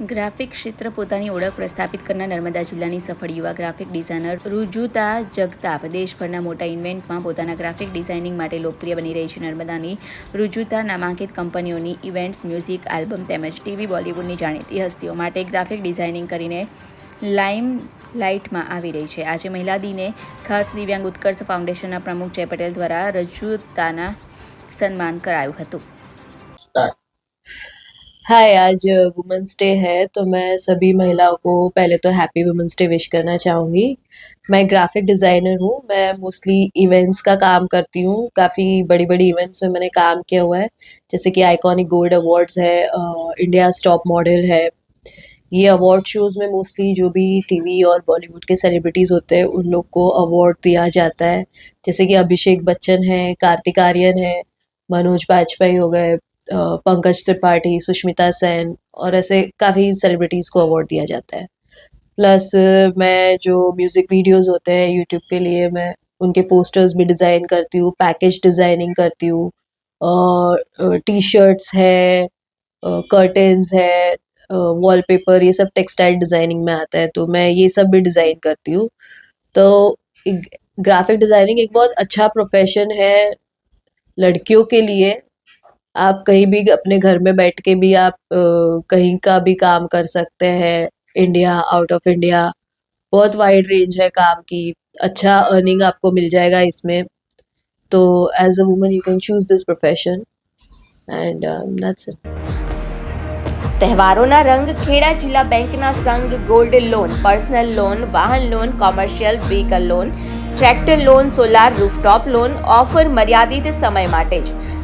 Graphic ક્ષેત્ર પોતાની ઓળખ પ્રસ્થાપિત કરનાર નર્મદા જિલ્લાની સફળ યુવા ગ્રાફિક ડિઝાઇનર રુજુતા જગતાપ. દેશભરના મોટા ઇવેન્ટમાં પોતાના ગ્રાફિક ડિઝાઇનિંગ માટે લોકપ્રિય બની રહી છે નર્મદાની રુજુતા નામાંકિત કંપનીઓની ઇવેન્ટ્સ, મ્યુઝિક, આલ્બમ તેમજ ટીવી બોલિવૂડની જાણીતી હસ્તીઓ માટે ગ્રાફિક ડિઝાઇનિંગ કરીને લાઇમ લાઇટમાં આવી રહી છે. આજે મહિલા દિને ખાસ દિવ્યાંગ ઉત્કર્ષ ફાઉન્ડેશનના પ્રમુખ જય પટેલ દ્વારા રજૂતાના સન્માન કરાયું હતું. हाय आज वुमेंस डे है तो मैं सभी महिलाओं को पहले तो हैप्पी वुमेंस डे विश करना चाहूँगी। मैं ग्राफिक डिज़ाइनर हूँ, मैं मोस्टली इवेंट्स का काम करती हूँ। काफ़ी बड़ी बड़ी इवेंट्स में मैंने काम किया हुआ है, जैसे कि आइकॉनिक गोल्ड अवार्ड्स है इंडिया टॉप मॉडल है। ये अवार्ड शोज़ में मोस्टली जो भी टीवी और बॉलीवुड के सेलिब्रिटीज़ होते हैं, उन लोग को अवार्ड दिया जाता है। जैसे कि अभिषेक बच्चन है कार्तिक आर्यन है मनोज बाजपेयी हो गए पंकज त्रिपाठी, सुष्मिता सेन और ऐसे काफ़ी सेलिब्रिटीज़ को अवार्ड दिया जाता है। प्लस मैं जो म्यूज़िक वीडियोस होते हैं यूट्यूब के लिए, मैं उनके पोस्टर्स भी डिज़ाइन करती हूँ पैकेज डिज़ाइनिंग करती हूँ। टी शर्ट्स है कर्टन्स है वॉलपेपर ये सब टेक्सटाइल डिज़ाइनिंग में आता है तो मैं ये सब भी डिज़ाइन करती हूँ। तो ग्राफिक डिज़ाइनिंग एक बहुत अच्छा प्रोफेशन है लड़कियों के लिए। आप कहीं भी अपने घर में बैठ के भी आप अ, कहीं का भी काम कर सकते हैं इंडिया आउट ऑफ इंडिया बहुत वाइड रेंज है काम की अच्छा अर्निंग आपको मिल जाएगा इसमें तो as a woman you can choose this profession and that's it તહેવારોના રંગ ખેડા જિલ્લા બેંકના સંઘ ગોલ્ડ લોન પર્સનલ લોન વાહન loan commercial vehicle loan tractor loan solar rooftop loan offer મર્યાદિત સમય માટે જ